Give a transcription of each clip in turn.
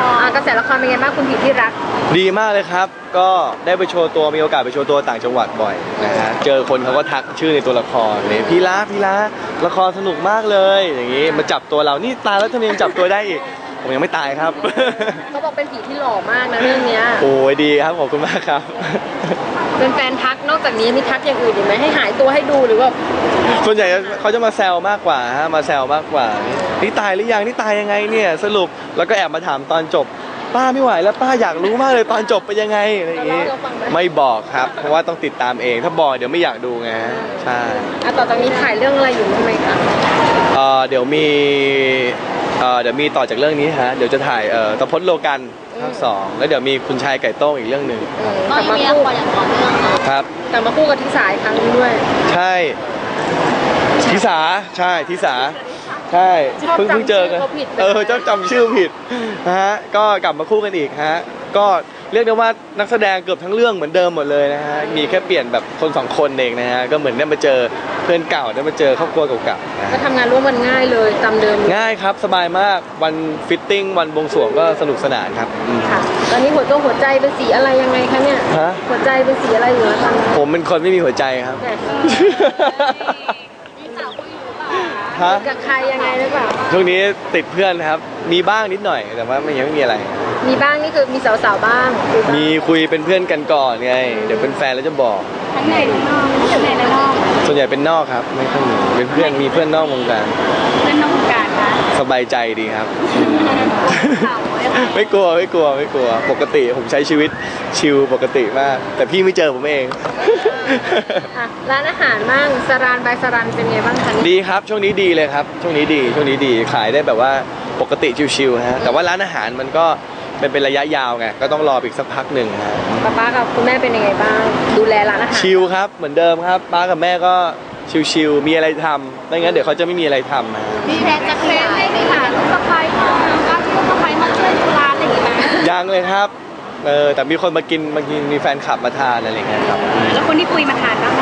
อ่ากระแสละครเป็นไงบ้างคุณผีที่รัก ดีมากเลยครับ ก็ได้ไปโชว์ตัวมีโอกาสไปโชว์ตัวต่างจังหวัดบ่อยนะฮะเจอคนเขาก็ทักชื่อในตัวละครเลยพี่ละพี่ละละครสนุกมากเลย อย่างนี้มาจับตัวเรานี่ตาแล้วทำไมยังจับตัวได้อีก ผมยังไม่ตายครับ เขาบอกเป็นผีที่หล่อมากนะเรื่องเนี้ยโอ้ยดีครับขอบคุณมากครับ เป็นแฟนทักนอกจากนี้มีทักอย่างอื่นอีกไหมให้หายตัวให้ดูหรือว่าส่วนใหญ่เขาจะมาแซวมากกว่าฮะมาแซวมากกว่า นี่ตายหรือยังนี่ตายยังไงเนี่ยสรุปแล้วก็แอบมาถามตอนจบ ป้าไม่ไหวแล้วป้าอยากรู้มากเลยตอนจบเป็นยังไงอะไรอย่างงี้เราเล่าให้เราฟังไหมไม่บอกครับเพราะว่าต้องติดตามเองถ้าบอกเดี๋ยวไม่อยากดูไงฮะใช่อะต่อจากนี้ถ่ายเรื่องอะไรอยู่บ้างไหมคะ เอ่อเดี๋ยวมี เอ่อเดี๋ยวมีต่อจากเรื่องนี้ฮะ เดี๋ยวจะถ่ายเอ่อตะพดโลกันภาคสองแล้วเดี๋ยวมีคุณชายไก่โต้งอีกเรื่องหนึ่งอืมก็กลับยังมามีละคู่ครอย่างต่อเนื่องเนาะครับกลับมาคู่กับทิสายครั้งนึงด้วย ใช่ทิสาใช่ทิสาใช่ชอบเพิ่งเพิ่งเจอกันจำชื่อเขาผิดนะคะเออเจ้าจำชื่อผิดนะฮะก็กลับมาคู่กันอีกฮะ ก็ เรียกได้ว่านักแสดงเกือบทั้งเรื่องเหมือนเดิมหมดเลยนะฮะมีแค่เปลี่ยนแบบคนสองคนเองนะฮะก็เหมือนได้มาเจอเพื่อนเก่าได้มาเจอครอบครัวเก่าๆนะก็ฮะทำงานร่วมกันง่ายเลยจำเดิมเลยง่ายครับสบายมากวันฟิตติ้งวันบวงสรวงก็สนุกสนานครับอืมค่ะ ตอนนี้หัวตัวหัวใจเป็นสีอะไรยังไงคะเนี่ย ฮะหัวใจเป็นสีอะไรอยู่แล้วตอนนี้ผมเป็นคนไม่มีหัวใจครับแต่มีสาวผู้อยู่เปล่าฮะกับใครยังไงหรือเปล่า ช่วงนี้ติดเพื่อนครับ มีบ้างนิดหน่อยแต่ว่ามันยังไม่มีอะไร มีบ้างนี่คือมีสาวๆบ้างคุยบ้างมีคุยเป็นเพื่อนกันก่อนไง เดี๋ยวเป็นแฟนแล้วจะบอก ทั้งในทั้งนอกทั้งในและนอกส่วนใหญ่เป็นนอกครับ ไม่ค่อยมีเป็นเพื่อนมีเพื่อนนอกวงการเพื่อนนอกวงการนะสบายใจดีครับข่าวไว้ค่ะไม่กลัวไม่กลัวไม่กลัว ปกติผมใช้ชีวิตชิลปกติมาก แต่พี่ไม่เจอผมเอง อะร้านอาหารบ้างสรานบายสรานเป็นไงบ้างคะเนี่ยดีครับช่วงนี้ดีเลยครับ ช่วงนี้ดีช่วงนี้ดีขายได้แบบว่าปกติชิวๆฮะแต่ว่าร้านอาหารมันก็ เป็นเป็นระยะยาวไงก็ต้องรออีกสักพักหนึ่งฮะป้าป้ากับคุณแม่เป็นยังไงบ้าง ดูแลร้านอาหารชิลครับเหมือนเดิมครับป้ากับแม่ก็ชิลๆมีอะไรทำไม่งั้นเดี๋ยวเขาจะไม่มีอะไรทำนะมีแพลนจะขยายไปหาลูกสะใภ้มาก็ลูกสะใภ้มาช่วยดูร้านอะไรอย่างงี้ไหมยังเลยครับ เออแต่มีคนมากินบางทีมีแฟนคลับมาทานอะไรอย่างเงี้ยครับ แล้วคนที่คุยมาทานบ้างไหม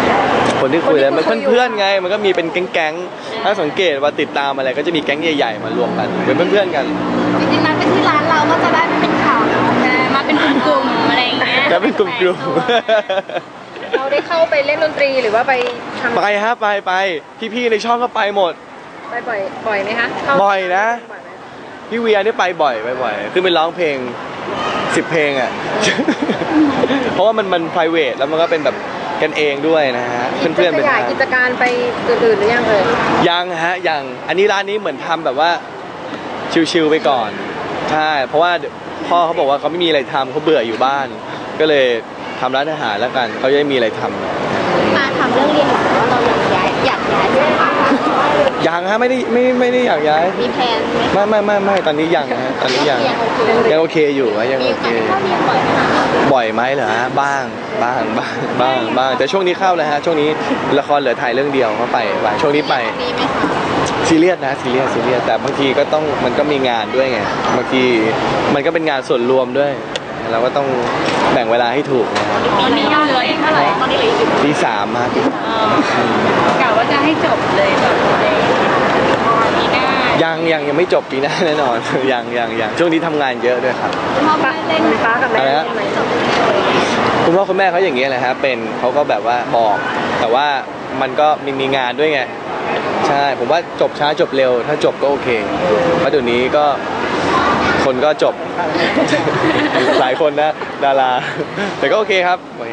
คนที่คุยแล้วมันเพื่อนๆไง มันก็มีเป็นแก๊งๆ ถ้าสังเกตว่าติดตามอะไรก็จะมีแก๊งใหญ่ๆ มารวมกันเป็นเพื่อนๆกันจ ริงๆนะเป็นที่ร้านเราก็จะได้ไม่เป็นข่าวเนาะมาเป็นกลุ่มๆอะไรอย่างเงี้ยแล้วเป็นกลุ่มเราได้เข้าไปเล่นดนตรีหรือว่าไปทำๆไปฮะไปไปพี่ๆในช่องก็ไปหมด ไปบ่อยบ่อยไหมคะเข้าบ่อยนะ บ่อยไหมพี่เวียนี่ไปบ่อยไปบ่อยขึ้นไปร้องเพลงสิบเพลงอะ เพราะว่ามันมัน p r i v a t แล้วมันก็เป็นแบบกันเองด้วยนะฮะคิดเพื่อนๆจะเป็นขยายทางกิจการไปอื่นๆหรือยังเอ่ยยังฮะยังอันนี้ร้านนี้เหมือนทำแบบว่าชิลๆไปก่อน ใช่ เพราะว่าพ่อเขาบอกว่าเขาไม่มีอะไรทำเขาเบื่ออยู่บ้าน ก็เลยทำร้านอาหารแล้วกันเขาจะได้มีอะไรทำ มาทำเรื่องเรียนหรือว่าเราอยากย้ายอยากย้ายสาขายังฮะไม่ได้ไม่ไม่ได้อยากย้ายมีแพลนไหมไม่ไม่ไม่ไม่ตอนนี้ยังฮะตอนนี้ยังยังโอเคยังโอเคอยู่ฮะยังมีโอโอเค กาสเข้าเรียนบ่อยไหมคะบ่อยไหมเหรอฮะบ้างบ้างบ้างบ้างบ้างแต่ช่วงนี้เข้าแล้วฮะช่วงนี้ละครเหลือถ่ายเรื่องเดียวก็ไปไปช่วงนี้ไป มีไหมคะ ซีเรียสนะซีเรียสซีเรียสแต่บางทีก็ต้องมันก็มีงานด้วยไงบางทีมันก็เป็นงานส่วนรวมด้วย เราก็ต้องแบ่งเวลาให้ถูกนะครับตอนนี้เหลืออีกเท่าไหร่ตอนนี้เหลืออีกกี่ที่สามฮะกะว่าจะให้จบเลยแบบในปีหน้ายังยังยังไม่จบปีหน้าแน่นอน ยังยังยังช่วงนี้ทำงานเยอะด้วยครับพ่อป้าแม่เล่นป้ากับแม่อะไรเล่ฮะนไหมคุณพ่อคุณแม่เขาอย่างนี้ยแหละฮะเป็นเขาก็แบบว่าบอก แต่ว่ามันก็มีมีงานด้วยไง ใช่ผมว่าจบช้าจบเร็ว ถ้าจบก็โอเคเพราะเดี๋ยวนี้ก็คนก็จบ หลายคนนะ ดารา แต่ก็โอเคครับโอเค